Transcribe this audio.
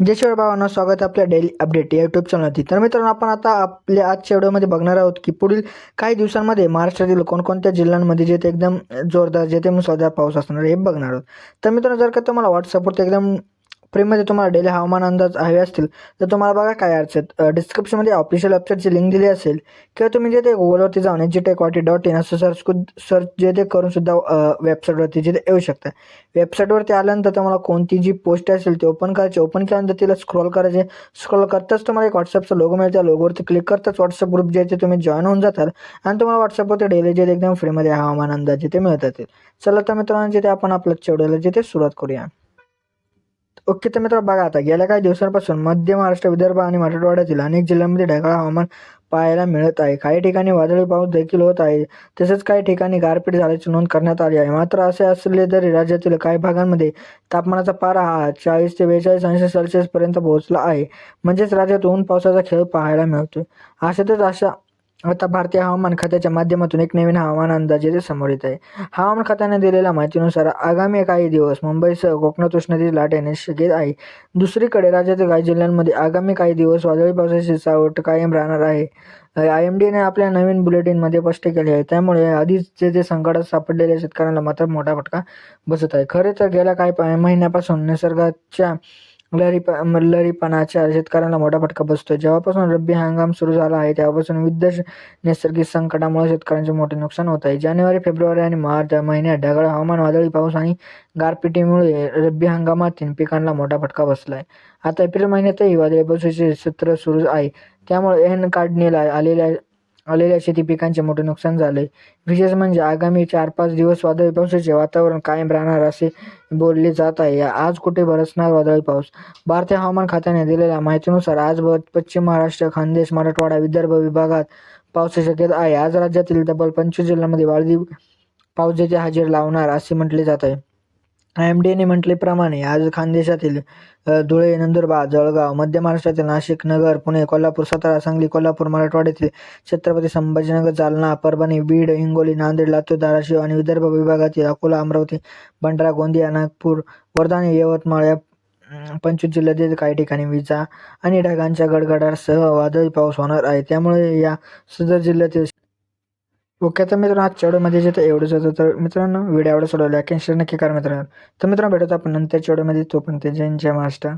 जयशिवाय भावांनो स्वागत आहे आपल्या डेली अपडेट या यूट्यूब चॅनलवरती तर मित्रांनो आपण आता आपल्या आजच्या व्हिडिओमध्ये बघणार आहोत की पुढील काही दिवसांमध्ये महाराष्ट्रातील कोणकोणत्या जिल्ह्यांमध्ये जेथे एकदम जोरदार जेथे मुसळधार पाऊस असणार आहे हे बघणार आहोत. तर मित्रांनो जर का तुम्हाला व्हॉट्सअपवरती एकदम फ्रीमध्ये तुम्हाला डेली हवामान अंदाज हवे असतील तर तुम्हाला बघा काय अडचण डिस्क्रिप्शनमध्ये ऑफिशियल वेबसाईटची लिंक दिली असेल किंवा तुम्ही जे ते गुगलवरती जाऊन जी टेक वाटी डॉट इन असं सर्च सर्च जे ते करून सुद्धा वेबसाईटवरती जिथे येऊ शकता. वेबसाईटवरती आल्यानंतर तुम्हाला कोणती जी पोस्ट असेल ती ओपन करायची. ओपन केल्यानंतर तिला स्क्रोल करायचे. स्क्रोल करताच तुम्हाला एक व्हॉट्सअपचा लोगो मिळेल. त्या लोगोवरती क्लिक करताच व्हॉट्सअप ग्रुप जे आहे ते तुम्ही जॉईन होऊन जातात आणि तुम्हाला व्हॉट्सअपवरती डेली जे एकदम फ्रीमध्ये हवामान अंदाज जिथे मिळत येतील चला तर मित्रांनो जिथे आपण आपल्या चेवड्याला जिथे सुरुवात करूया. ओके तर मित्र बघा आता. गेल्या काही दिवसांपासून मध्य महाराष्ट्र विदर्भ आणि मराठवाड्यातील अनेक जिल्ह्यांमध्ये ढगाळ हवामान पाहायला मिळत आहे. काही ठिकाणी वादळी पाऊस देखील होत आहे. तसेच काही ठिकाणी गारपीट झाल्याची नोंद करण्यात आली आहे. मात्र असे असले तरी राज्यातील काही भागांमध्ये तापमानाचा पारा हा चाळीस ते बेचाळीस अंश सेल्सिअसपर्यंत पोहोचला आहे. म्हणजेच राज्यात ऊन पावसाचा खेळ पाहायला मिळतो अशातच अशा आता भारतीय हवामान खात्याच्या माध्यमातून एक नवीन हवामान अंदाज येथे समोर येत आहे. हवामान खात्याने दिलेल्या माहितीनुसार आगामी काही दिवस मुंबईसह कोकणात उष्णतेची लाट येण्याची शक्यता आहे. दुसरीकडे राज्यातील काही जिल्ह्यांमध्ये आगामी काही दिवस वादळी पावसाची सावट कायम राहणार आहे. आय एम डीने आपल्या नवीन बुलेटिनमध्ये स्पष्ट केले आहे. त्यामुळे आधीच जे जे संकटात सापडलेल्या शेतकऱ्यांना मात्र मोठा फटका बसत आहे. खरे तर गेल्या काही महिन्यापासून निसर्गाच्या लहरी लहरीपणाच्या शेतकऱ्यांना मोठा फटका बसतो जेव्हापासून रब्बी हंगाम सुरू झाला आहे तेव्हापासून विविध नैसर्गिक संकटामुळे शेतकऱ्यांचे मोठे नुकसान होत आहे. जानेवारी फेब्रुवारी आणि मार्च या महिन्यात ढगाळ हवामान वादळी पाऊस आणि गारपिटीमुळे रब्बी हंगामातील पिकांना मोठा फटका बसला आहे आता एप्रिल महिन्यातही वादळी पावसाचे सत्र सुरू आहे. त्यामुळे ऐन काढणीला आलेल्या आलेल्या शेती पिकांचे मोठे नुकसान झाले. विशेष म्हणजे आगामी चार पाच दिवस वादळी पावसाचे वातावरण कायम राहणार असे बोलले जात आहे. आज कुठे बरसणार वादळी पाऊस? भारतीय हवामान खात्याने दिलेल्या माहितीनुसार आज पश्चिम महाराष्ट्र खानदेश मराठवाडा विदर्भ विभागात पावसाची शक्यता आहे. आज राज्यातील तब्बल पंचवीस जिल्ह्यांमध्ये वादळी पावसाची हजेरी लावणार असे म्हटले जात आहे. एम डी डीने म्हटल्याप्रमाणे आज खानदेशातील धुळे नंदुरबार जळगाव मध्य महाराष्ट्रातील नाशिक नगर पुणे कोल्हापूर सातारा सांगली कोल्हापूर मराठवाड्यातील छत्रपती संभाजीनगर जालना परभणी बीड हिंगोली नांदेड लातूर धाराशिव आणि विदर्भ विभागातील अकोला अमरावती भंडारा गोंदिया नागपूर वर्धा आणि यवतमाळ या पंचवीस जिल्ह्यातील काही ठिकाणी विजा आणि ढगांच्या गडगडासह वादळी पाऊस होणार आहे. त्यामुळे या सदर जिल्ह्यातील ओके तर मित्रांनो आजच्या व्हिडिओमध्ये जे तर एवढंच होतं तर मित्रांनो व्हिडिओ आवडत सोडवला लाईक नक्की करा मित्रांनो. तर मित्रांनो भेटत आपण नंतरच्या व्हिडिओमध्ये. तोपर्यंत जय जय महाराष्ट्र.